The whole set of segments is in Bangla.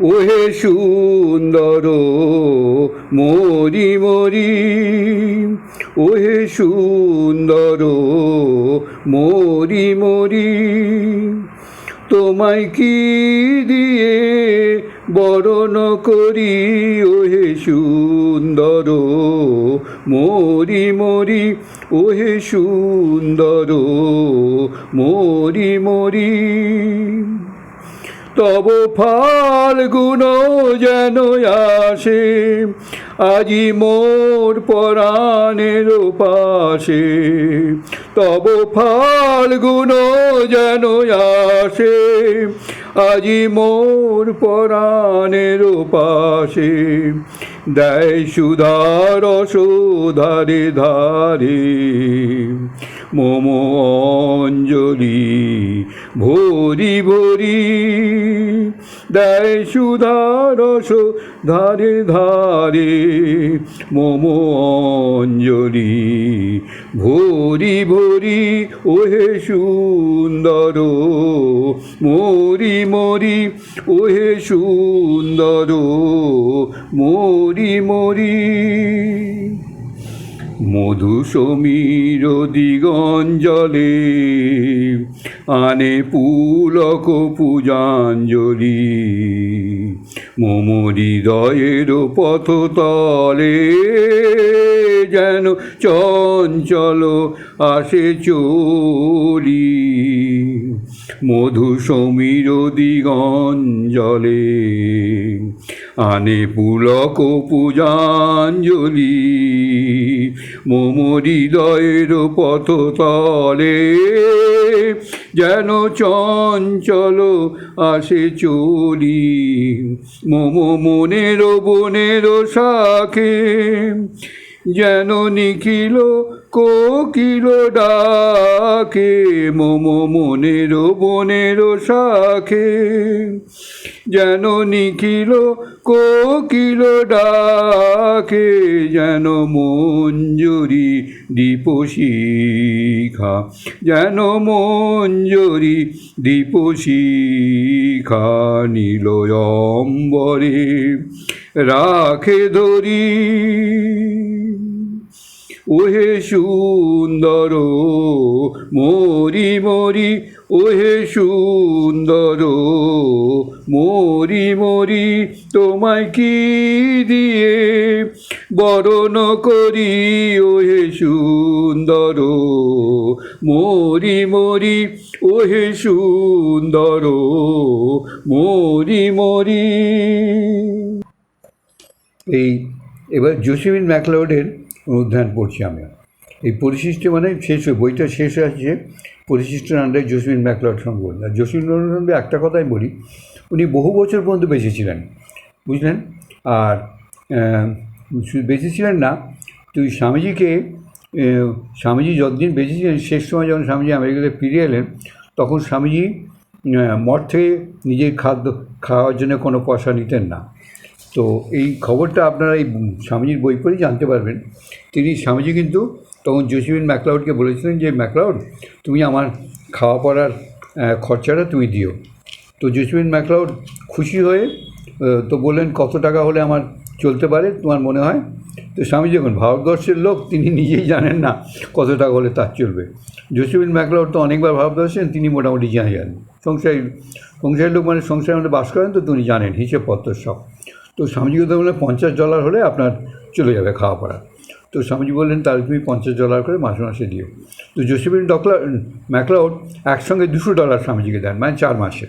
ওহে সুন্দর মরি মরি, ওহে সুন্দর মরি মরি, তোমায় কি দিয়ে বরণ করি? ওহে সুন্দর মরি মরি, ওহে সুন্দর মরি মরি। তব ফাল্গুন যেন আসে। আজি মোর পরাণের পাশে তব ফাল্গুন যেন আসে। আজি মোর পরাণের পাশে দেয় সুধার সুধারে ধারে। মোম অঞ্জলি ভরি ভরি। দেয় সুধারস ধারে ধারে, মোম অঞ্জলি ভরি ভরি, ওহে সুন্দর, মরি মরি, ওহে সুন্দর, মরি মরি। মধু সমীর দিগঞ্জলে আনে পুলক পূজাঞ্জলি। মম পথ তলে যেন চঞ্চল আসে চলি। মধু সমীর দিগঞ্জলে আনে পুলক পূজাঞ্জলি। মম হৃদয়ের পথ তলে, যেন চঞ্চল আসে চলি। মম মনের বনের শাখে, যেন নিখিল কোকিল ডাকে, মম মনের বনের শাখে। যেন নিখিল কোকিল ডাকে, যেন মঞ্জুরি দীপশিখা, যেন মঞ্জুরি দীপশিখা নীলয়ম্বরে রাখে ধরি ওহে সুন্দর, মরি মরি, ওহে সুন্দর, মরি মরি, তোমায় কি দিয়ে বরণ করি, ওহে সুন্দর, মরি মরি, ওহে সুন্দর, মরি মরি। এই, এবার জোসেফিন ম্যাকলাউডের অনুধ্যান পড়ছি আমি। এই পরিশিষ্ট মানে শেষ হয়ে, বইটা শেষ হয়ে আসছে পরিশিষ্টের আন্ডারে জোসেফিন ম্যাকলাউড সম্পর্ক আর জোসেফিন সম্বন্ধে একটা কথাই বলি, উনি বহু বছর পর্যন্ত বেঁচে ছিলেন বুঝলেন? আর বেঁচে ছিলেন না, তুই স্বামীজিকে স্বামীজি যতদিন বেঁচে ছিলেন শেষ সময় যখন স্বামীজি আমেরিকাতে ফিরে এলেন, তখন স্বামীজি মঠ থেকে নিজের খাদ্য খাওয়ার জন্য কোনো পয়সা নিতেন না। তো এই খবরটা আপনারা এই স্বামীজির বই পড়েই জানতে পারবেন। তিনি স্বামীজি কিন্তু তখন জোসিফিন ম্যাকলাউডকে বলেছিলেন যে, ম্যাকলাউড, তুমি আমার খাওয়া পড়ার খরচাটা তুমি দিও। তো জোসিফিন ম্যাকলাউড খুশি হয়ে তো বললেন, কত টাকা হলে আমার চলতে পারে তোমার মনে হয়? তো স্বামী যখন ভারতবর্ষের লোক, তিনি নিজেই জানেন না কত টাকা হলে তার চলবে। জোসিফিন ম্যাকলাউড তো অনেকবার ভারতবর্ষেন তিনি মোটামুটি জানে জানেন। সংসারী সংসারের লোক মানে সংসারের মধ্যে বাস করেন তো তিনি জানেন, হিসেবপত্র সব। তো স্বামীজি কথা বললেন, পঞ্চাশ ডলার হলে আপনার চলে যাবে খাওয়া পড়া। তো স্বামীজি বললেন, তাহলে তুমি পঞ্চাশ ডলার করে মাসে মাসে দিও। তো জোসেফিন ডকলা ম্যাকলাউড একসঙ্গে দুশো ডলার স্বামীজিকে দেন মানে চার মাসে।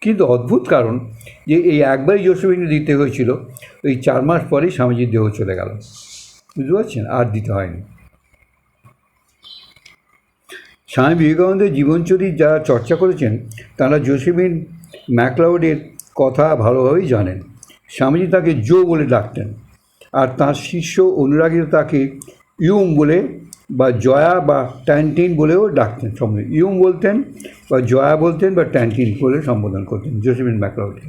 কিন্তু অদ্ভুত কারণ যে এই একবারই জোসেফিনে দিতে হয়েছিল ওই চার মাস পরেই স্বামীজির দেহ চলে গেল। বুঝতে পারছেন? আর দিতে হয়নি। স্বামী বিবেকানন্দের জীবনচরিত যারা চর্চা করেছেন, তারা জোসেফিন ম্যাকলাউডের কথা ভালোভাবেই জানেন। স্বামীজি তাকে জো বলে ডাকতেন। আর তার শিষ্য অনুরাগীরা তাকে ইউম বলে বা জয়া বা ট্যান্টিন বলেও ডাকতেন সম্বোধন। ইউম বলতেন বা জয়া বলতেন বা ট্যান্টিন বলে সম্বোধন করতেন জোসেফিন ম্যাকলাউডকে।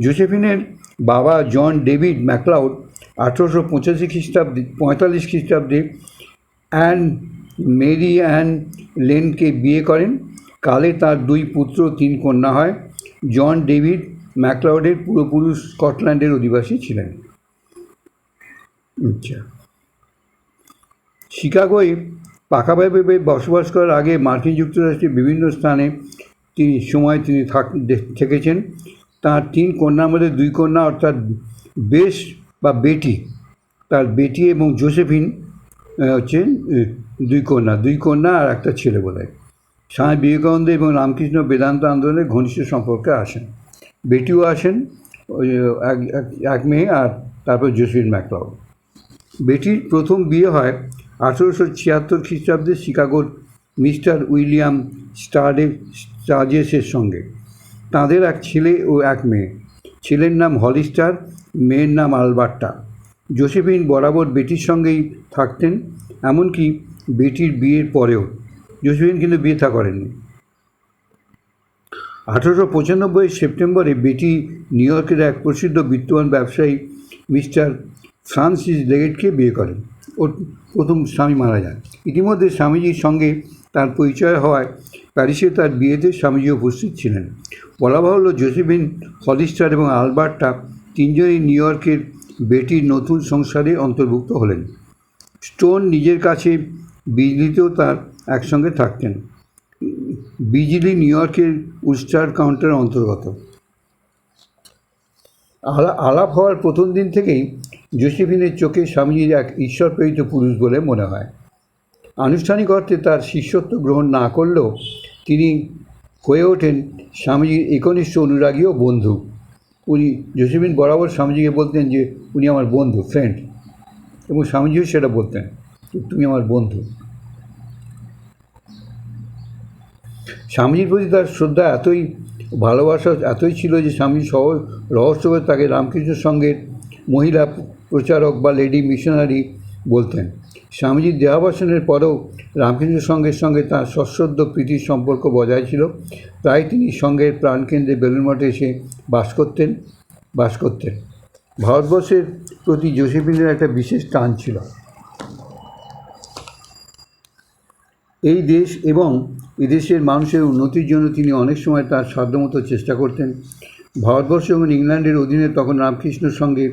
জোসেফিনের বাবা জন ডেভিড ম্যাকলাউড আঠেরোশো পঁচাশি খ্রিস্টাব্দে, পঁয়তাল্লিশ খ্রিস্টাব্দে অ্যান মেরি অ্যান লেনকে বিয়ে করেন। কালে তার দুই পুত্র, তিন কন্যা হয়। জন ডেভিড ম্যাকলাউডের পূর্বপুরুষ স্কটল্যান্ডের অধিবাসী ছিলেন। আচ্ছা। শিকাগোয় পাকাভাবে বসবাস করার আগে মার্কিন যুক্তরাষ্ট্রের বিভিন্ন স্থানে তিনি, সময় তিনি থাক থেকেছেন। তার তিন কন্যার মধ্যে দুই কন্যা অর্থাৎ বেশ বা বেটি, তার বেটি এবং জোসেফিন হচ্ছেন দুই কন্যা দুই কন্যা আর একটা ছেলে বোধ হয় স্বামী বিবেকানন্দ এবং রামকৃষ্ণ বেদান্ত আন্দোলনের ঘনিষ্ঠ সম্পর্কে আসেন। বেটিও আসেন, ওই এক মেয়ে আর তারপর জোসেফিন ম্যাকলাউড বেটির প্রথম বিয়ে হয় আঠেরোশো ছিয়াত্তর খ্রিস্টাব্দে শিকাগোর মিস্টার উইলিয়াম স্টার্ডে স্টার্জেসের সঙ্গে। তাদের এক ছেলে ও এক মেয়ে। ছেলের নাম হলিস্টার, মেয়ের নাম আলবার্টা। জোসেফিন বরাবর বেটির সঙ্গেই থাকতেন, এমনকি বেটির বিয়ের পরেও। জোসেফিন কিন্তু বিয়ে থা করেননি। আঠেরোশো পঁচানব্বই সেপ্টেম্বরে বেটি নিউ ইয়র্কের এক প্রসিদ্ধ বিত্তবান ব্যবসায়ী মিস্টার ফ্রান্সিস লেগেটকে বিয়ে করেন ওর প্রথম স্বামী মারা যান। ইতিমধ্যে স্বামীজির সঙ্গে তার পরিচয় হওয়ায় প্যারিসে তার বিয়েতে স্বামীজি উপস্থিত ছিলেন। বলা বাহুল্য জোসেফিন হলিস্টার এবং আলবার্টা তিনজনই নিউ ইয়র্কের বেটির নতুন সংসারে অন্তর্ভুক্ত হলেন। স্টোন নিজের কাছে বিজলিতেও তার একসঙ্গে থাকতেন। বিজলি, নিউ ইয়র্কের উস্টার কাউন্টার অন্তর্গত। আলা আলাপ হওয়ার প্রথম দিন থেকেই জোসেফিনের চোখে স্বামীজির এক ঈশ্বর প্রেরিত পুরুষ বলে মনে হয়। আনুষ্ঠানিক অর্থে তার শিষ্যত্ব গ্রহণ না করলেও তিনি হয়ে ওঠেন স্বামীজির একনিষ্ঠ অনুরাগী ও বন্ধু। উনি, জোসেফিন বরাবর স্বামীজিকে বলতেন যে, উনি আমার বন্ধু ফ্রেন্ড এবং স্বামীজিও সেটা বলতেন তুমি আমার বন্ধু। স্বামীজির প্রতি তার শ্রদ্ধা এতই, ভালোবাসা এতই ছিল যে স্বামী সহ রহস্য করে তাকে রামকৃষ্ণের সঙ্গে মহিলা প্রচারক বা লেডি মিশনারি বলতেন। স্বামীজির দেহাবাসনের পরেও রামকৃষ্ণ সঙ্গের সঙ্গে তার সশ্রদ্ধ প্রীতির সম্পর্ক বজায় ছিল। প্রায় তিনি সঙ্গের প্রাণকেন্দ্রে বেলুন মঠে এসে বাস করতেন বাস করতেন। ভারতবর্ষের প্রতি জোসেফিনের একটা বিশেষ টান ছিল। এই দেশ এবং এদেশের মানুষের উন্নতির জন্য তিনি অনেক সময় তার সাধ্যমতো চেষ্টা করতেন। ভারতবর্ষ এবং ইংল্যান্ডের অধীনে তখন রামকৃষ্ণের সঙ্গে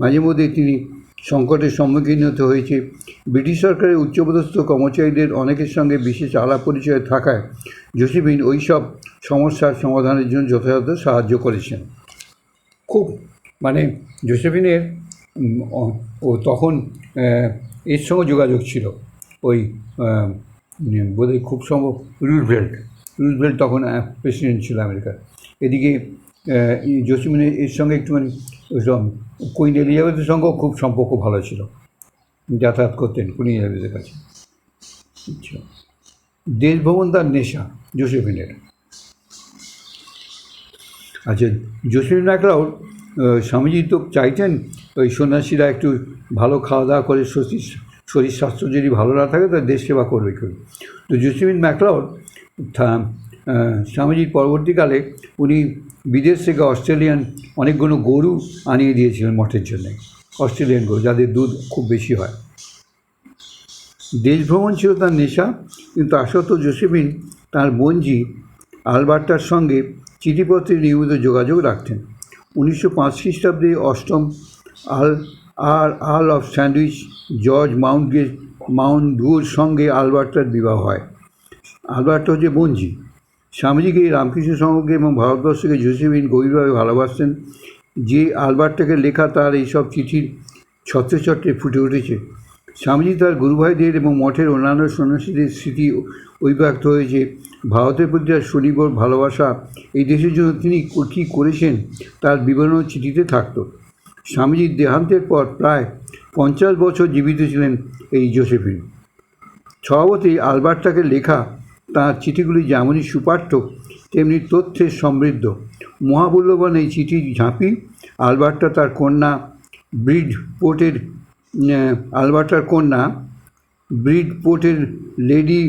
মাঝে মধ্যে তিনি সংকটের সম্মুখীন হতে হয়েছে। ব্রিটিশ সরকারের উচ্চপদস্থ কর্মচারীদের অনেকের সঙ্গে বিশেষ আলাপ পরিচয় থাকায় জোসেফিন ওই সব সমস্যার সমাধানের জন্য যথাযথ সাহায্য করেছেন। খুব মানে জোসেফিনের ও তখন এর সঙ্গে যোগাযোগ ছিল। ওই বোধহয় খুব সম্ভব রুজভেল্ট। রুজভেল্ট তখন প্রেসিডেন্ট ছিল আমেরিকার। এদিকে আহ, এর সঙ্গে একটুখানি কুইন এলিজাবেথের সঙ্গেও খুব সম্পর্ক ভালো ছিল। যাতায়াত করতেন কুইন এলিজাবেথের কাছে। আচ্ছা। দেশভ্রমণ তার নেশা জোসেফিনের আচ্ছা জসিম নাকরাও স্বামীজি তো চাইতেন ওই সন্ন্যাসীরা একটু ভালো খাওয়া দাওয়া করে শরীর শরীর স্বাস্থ্য যদি ভালো না থাকে, তাহলে দেশ সেবা করবে কেউ তো জসিমিন ম্যাকলাউড স্বামীজির পরবর্তীকালে উনি বিদেশ থেকে অস্ট্রেলিয়ান অনেকগুলো গরু আনিয়ে দিয়েছিলেন মঠের জন্য। অস্ট্রেলিয়ান গরু, যাদের দুধ খুব বেশি হয়। দেশ ভ্রমণ ছিল তার নেশা, কিন্তু আসত জোসেফিন তার বোনজি আলবার্টার সঙ্গে চিঠিপত্রে নিয়মিত যোগাযোগ রাখতেন। উনিশশো পাঁচ খ্রিস্টাব্দে অষ্টম আল আর earl of Sandwich George Montagu Mount ডুর সঙ্গে আলবার্টার বিবাহ হয়। আলবার্টা হচ্ছে বঞ্জি স্বামীজিকে রামকৃষ্ণ সংঘকে এবং ভারতবর্ষকে জোসেফিন গভীরভাবে ভালোবাসতেন। যে আলবার্টাকে লেখা তার এইসব চিঠির ছত্রে ছত্রে ফুটে উঠেছে। স্বামীজি তার গুরুভাইদের এবং মঠের অন্যান্য সন্ন্যাসীদের স্মৃতি অভিব্যক্ত হয়েছে। ভারতের প্রতি তার সুনির্ভর ভালোবাসা এই দেশের জন্য তিনি কী করেছেন তার বিবরণ চিঠিতে থাকত। স্বামীজির দেহান্তের পর প্রায় পঞ্চাশ বছর জীবিত ছিলেন এই জোসেফিন। স্বভাবতই আলবার্টাকে লেখা তাঁর চিঠিগুলি যেমনই সুপাঠ্য, তেমনি তথ্যে সমৃদ্ধ। মহামূল্যবান এই চিঠি ঝাঁপি আলবার্টা তার কন্যা ব্রিড পোর্টের আলবার্টার কন্যা ব্রিড পোর্টের লেডি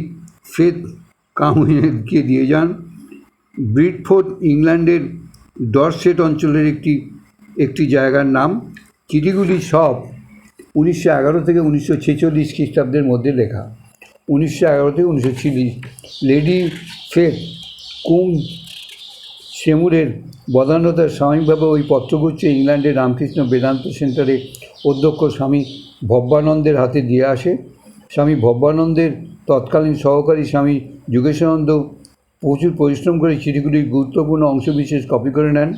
ফেথ কাউহিনকে দিয়ে যান। ব্রিডফোর্ড ইংল্যান্ডের ডরসেট অঞ্চলের একটি একটি জায়গার নাম চিঠিগুলি সব উনিশশো এগারো থেকে উনিশশো ছেচল্লিশ খ্রিস্টাব্দের মধ্যে লেখা। উনিশশো এগারো থেকে উনিশশো ছিয়াল্লিশ লেডি ফেথ কুং সেমুরের বদান্যতার স্বাভাবিকভাবে ওই পত্রগুচ্ছ ইংল্যান্ডের রামকৃষ্ণ বেদান্ত সেন্টারে অধ্যক্ষ স্বামী ভব্যানন্দের হাতে দিয়ে আসে। স্বামী ভব্যানন্দের তৎকালীন সহকারী স্বামী যোগেশানন্দ প্রচুর পরিশ্রম করে চিঠিগুলির গুরুত্বপূর্ণ অংশবিশেষ কপি করে নেন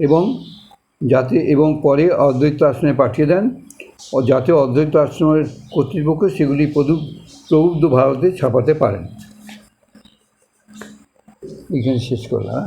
এবং যাতে এবং পরে অদ্বৈত আশ্রমে পাঠিয়ে দেন ও যাতে অদ্বৈত আশ্রমের কর্তৃপক্ষ সেগুলি প্রবুদ্ধ ভারতে ছাপাতে পারেন। এখানে শেষ করলাম।